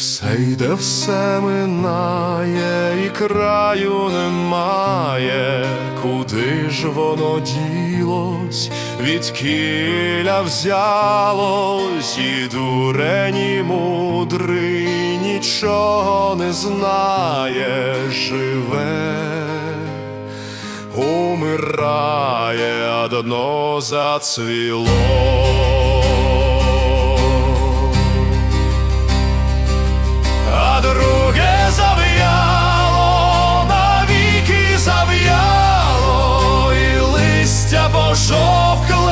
Гей, де все минає, і краю немає, куди ж воно ділось, від кіля взялось, і дурені мудрий нічого не знає, живе умирає, а дно зацвіло. пожовкала.